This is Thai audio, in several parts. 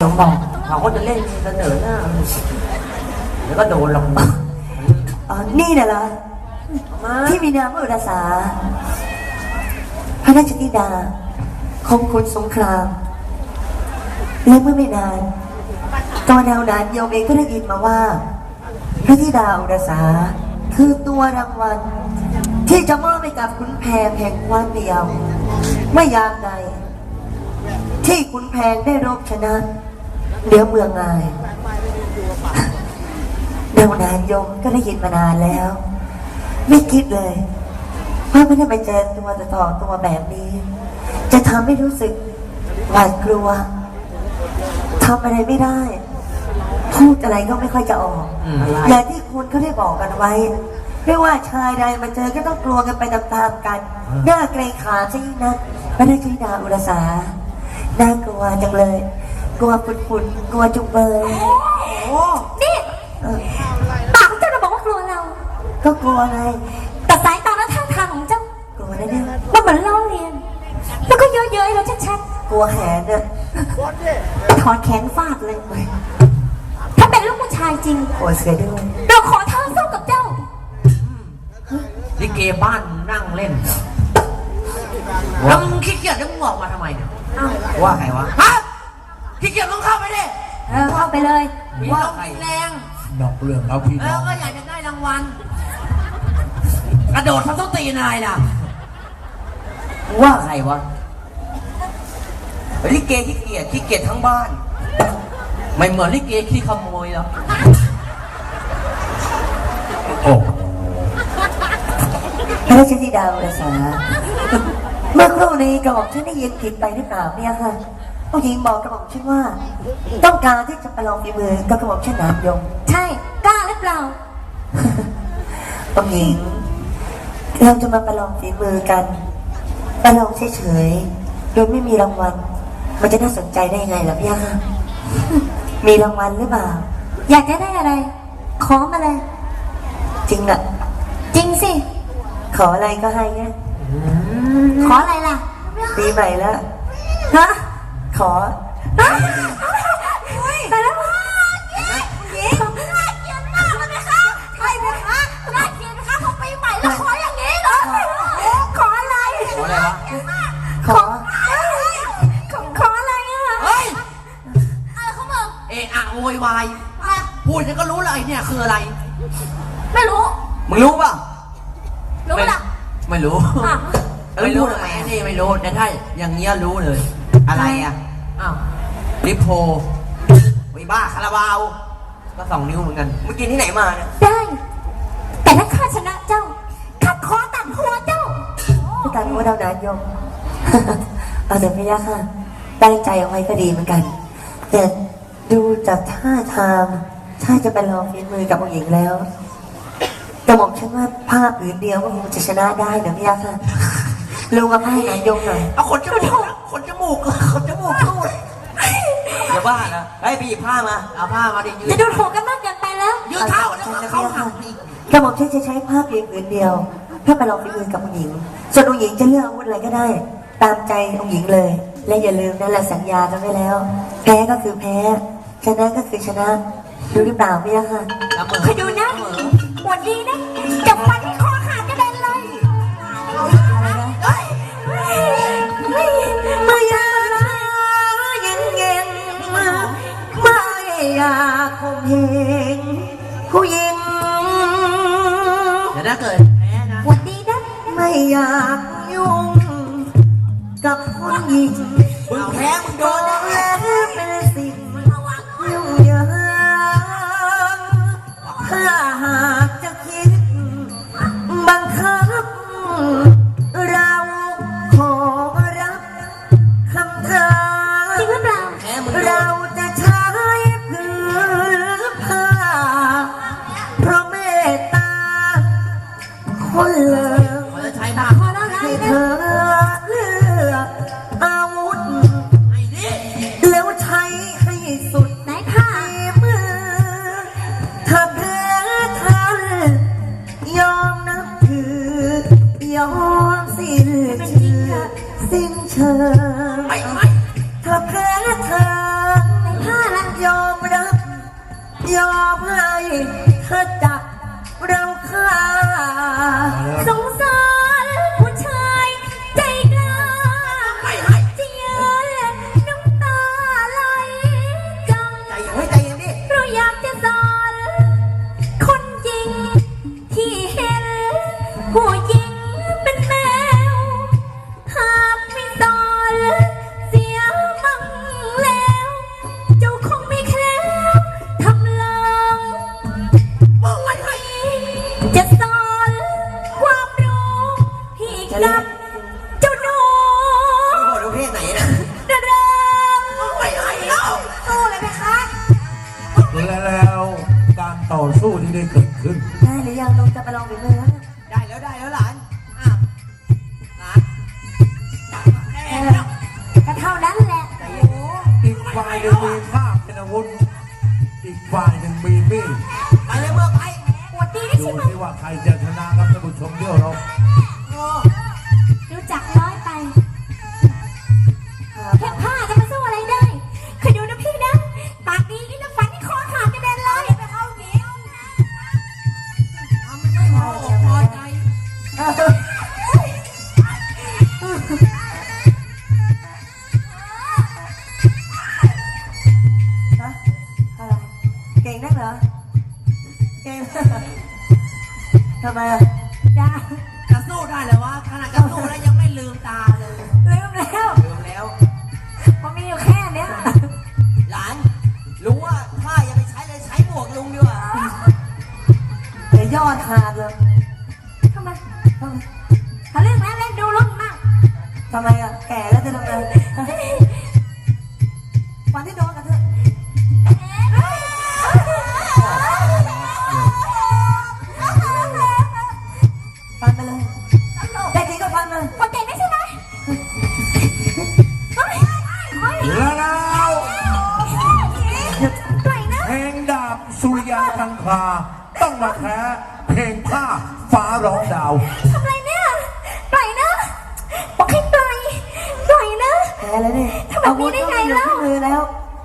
เดี๋ยวบอกเขาก็จะเล่นเสนอหน้าแล้วก็โดนลงมาอ๋อนี่น่ะเหรอมาที่มีนามว่าอุรสา พระราชธิดาคงคุณสงคราม และเมื่อไม่นานตอนดาวนานโยมเองก็ได้ยินมาว่า พระธิดาอุรสา คือตัวรางวัล ที่จะมอบให้กับคุณแพงแห่งวันเดียวเมื่อยามใดที่คุณแพงได้รบชนะ เหนือเมืองงายดาวนานโยมก็ได้ยินมานานแล้ว ไม่คิดเลยว่าไม่ได้ไปเจอตัวต่อต่อตัวแบบนี้ จะทำให้รู้สึกหวาดกลัวทำอะไรไม่ได้ พูดอะไรก็ไม่ค่อยจะออก อืมอะไรอย่างที่คุณเขาได้บอกกันไว้ ไม่ว่าชายใดมาเจอก็ต้องกลัวกันไปตามๆกันน่าเกรงขามซะยิ่งนักไม่ได้ช่วยดาอุรสาน่ากลัวจังเลย กลัวฝุ่นๆกลัวจุงเบยนี่เออปากของเจ้าจะบอกว่ากลัวเรา ก็กลัวไงแต่สายตาและท่าทางของเจ้ากลัวนะเนี่ยมันเหมือนล้อเลียน แล้วก็เยอะๆให้เราชัดกลัวแหนเนี่ยๆถอดแขนฟาดเลย ถ้าเป็นลูกผู้ชายจริงกลัวเสือด้วยเราขอท้าสู้กับเจ้าลิเกบ้านนั่งเล่นแล้วมึงขี้เกียจแล้วมึงออกมาทำไมเนี่ยว่าไงวะฮะ ขี้เกียจมึงเข้าไปดิเออเข้าไปเลยว่าใครแรงนอกเรื่องแล้วพี่เอน้อองก็อยากจะได้รางวัล กระโดดทำต้องตีนายล่ะ ว่าใครวะลิเกขี้เกียจขี้เกียจทั้งบ้าน ไม่เหมือนลิเกขี้ขโมยหรอกโอ้พระราชธิดาอุรสาเมื่อครู่นี้กระหม่อมฉันได้ยินผิดไปหรือเปล่าเนี่ยค่ะ ผู้หญิงบอกกระหม่อมฉันว่า ต้องการที่จะประลองฝีมือกับกระหม่อมฉันนามยงใช่กล้าหรือเปล่าผู้หญิงเราจะมาประลองฝีมือกันประลองเฉยๆโดยไม่มีรางวัล มันจะน่าสนใจได้ยังไงล่ะพี่ค่ะมีรางวัลหรือเปล่า อยากจะได้อะไร ขอมาเลย จริงอะจริงสิ ขออะไรก็ให้ไงขออะไรล่ะปีใหม่แล้วฮะ ขอแต่แล้วว่าหญิงน่าเกลียดมากเลยนะคะใช่ไหมคะน่าเกลียดนะคะพอปีใหม่แล้วขออย่างนี้เหรอขออะไรขออะไรวะขอขอขออะไรอะเฮ้ยอะไรเขาบอกเอะอะโวยวายพูดฉันก็รู้เลยไอ้เนี่ยคืออะไร ไม่รู้มึงรู้ป่ะรู้ปะล่ะไม่รู้อะไม่รู้ทำไมนี่ไม่รู้แต่ถ้าอย่างเงี้ยรู้เลย อะไรอะ อ้าวลิโพไอ้บ้าคาราบาว ก็สองนิ้วเหมือนกัน เมื่อกี้ที่ไหนมาเนี่ยได้ แต่ถ้าข้าชนะเจ้าข้าขอตัดหัวเจ้าพี่การว่าดาวนานยม เอาเดี๋ยวพี่ยะค่ะตั้งใจเอาไว้ก็ดีเหมือนกัน แต่ดูจากท่าทางถ้าจะไปลองฝีมือกับผู้หญิงแล้วแต่บอกฉันว่าผ้าผืนเดียวก็คงจะชนะได้นะพี่ยะค่ะลุงกับผ้าให้นานยมหน่อยเอาขนจมูกนะขนจมูก อย่าบ้านะเฮ้ยพี่หยิบผ้ามา เอาผ้ามาดิยืจะนดูถูกกันมากเกินไปแล้ว ยืนเท้าแล้วก็เข้าหักอีกกระหม่อมฉันจะใช้ผ้าเพียงผืนเดียวเพื่อไปลองฝีมือกับผู้หญิง ส่วนผู้หญิงจะเลือกอาวุธอะไรก็ได้ ตามใจผู้หญิงเลย และอย่าลืมนั่นแหละสัญญากันไว้แล้ว แพ้ก็คือแพ้ ชนะก็คือชนะรู้หรือเปล่าพี่ยะค่ะ ละเมอคอยดูนะละเมอหมดดีนะ ยอมให้เธอจับเราฆ่าสงสาร ต่อสู้ที่ได้เกิดขึ้น ได้หรือยังลงจะไปลองฝีมือแล้วนะได้แล้วได้แล้วหลานอ้าวหลานก็เท่านั้นแหละใจเย็นอีกฝ่ายหนึ่งมีภาพเป็นอาวุธ อีกฝ่ายหนึ่งมีมีดไปเลยเมื่อไปปวดดีได้ดูใช่ไหมสิว่าใครจะชนะครับท่านผู้ชมเดี๋ยวเรารู้จักน้อยไป แค่ผ้า ทำไมอะจ้าจะสู้ได้เลยวะขนาดจะสู้แล้วยังไม่ลืมตาเลยลืมแล้วลืมแล้วมันมีอยู่แค่เนี้ยหลานลุงว่าผ้าอย่าไปใช้เลยใช้หมวกลุงดีกว่าเดี๋ยวยอดขาดเลยทำไมถ้าเรื่องนั้นเล่นดูรุ่นมากทำไมอะแก่แล้วจะทำไง ฟ้าร้องดาว ทำไรเนี่ย ปล่อยนะ บอกให้ปล่อย ปล่อยนะ แพ้แล้วเนี่ยทำแบบนี้ได้ไงอยู่เล่าที่มือแล้ว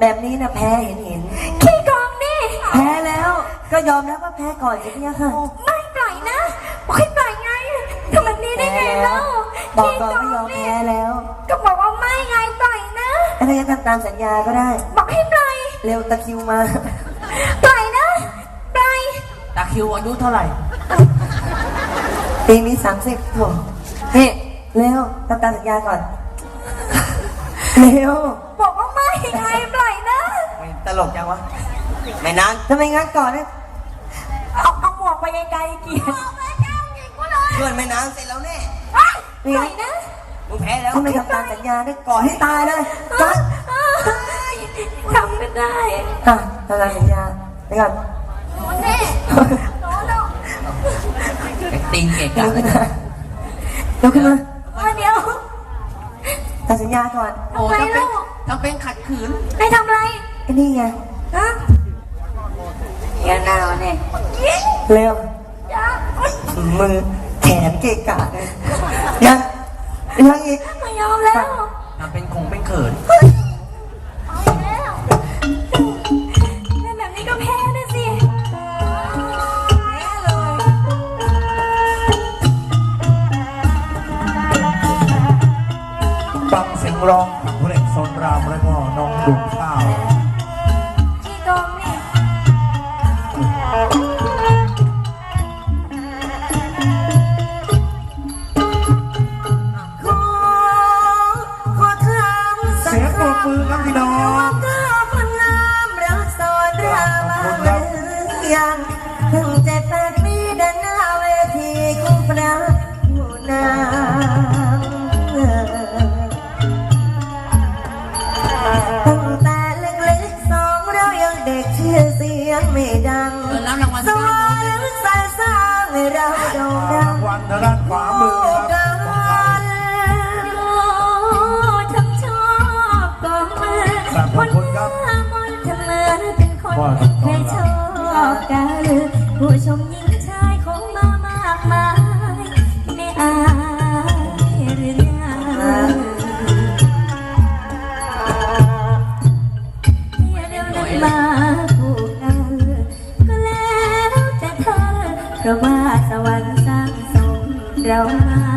แบบนี้นะแพ้เห็นเห็นขี้กองนี่ แพ้แล้ว ก็ยอมรับว่าแพ้ก่อนสิพี่ค่ะไม่ปล่อยนะ บอกให้ปล่อยไงทำแบบนี้ได้แพ้ไงแล้เล่าวบอกก่อนไม่ยอมแพ้แล้วก็บอกว่าไม่ไงปล่อยนะถ้าจะทำตามสัญญาก็ได้ บอกให้ปล่อย เร็วตะคริวมา ปล่อยนะ ปล่อย ตาคิวอายุเท่าไหร่ ปีนี้สามสิบโถนี่เร็วทำตามสัญญาก่อน เร็วบอกว่าไม่ไงปล่อยนะไม่ตลกจังวะไม่นานทำไมงั้นก่อนเนี่ยเอาเอาหมวกไปไกลๆเกียรติเพื่อนไม่นานเสร็จแล้วแน่ปล่อยนะมึงแพ้แล้วถ้าไม่ทำตามสัญญาเนี่ยก่อนให้ตายเลยจัดทำไม่ได้อะทำตามสัญญาไปก่อนแน่โน้ ตไอ้ตีนเกะเร็กะวขึ้นมาเร็วขึ้นมามาเดี๋ยวทำสัญญาก่อนโอ้ทำเป็นทำเป็นขัดขืนได้ทำอะไรไอ้นี่ไงฮะเดี๋ยวหนาวเนี่ยเร็วจ้ามือแขนเกะกะเลยยังยังอีกไม่ยอมแล้วทำเป็นคงเป็นเขิน ร้องของเพลงสนรามและก็น้องดุข้าวขี้กองนี่ขอขอทำสัเสีญยงปรญาบมือครับพี่น้องก็พนามรักสอนรามาหรือยังถึงเจ็ดแปดปีเดินหน้าเวทีของพระผู้นำ ด้านขวามือครับของไทยสามคนครับผู้ชมหญิงชายของมามากมายไม่อายหรือไงมาผูกกันก็แล้วแต่เธอเพราะว่าสวรรค์ เรามา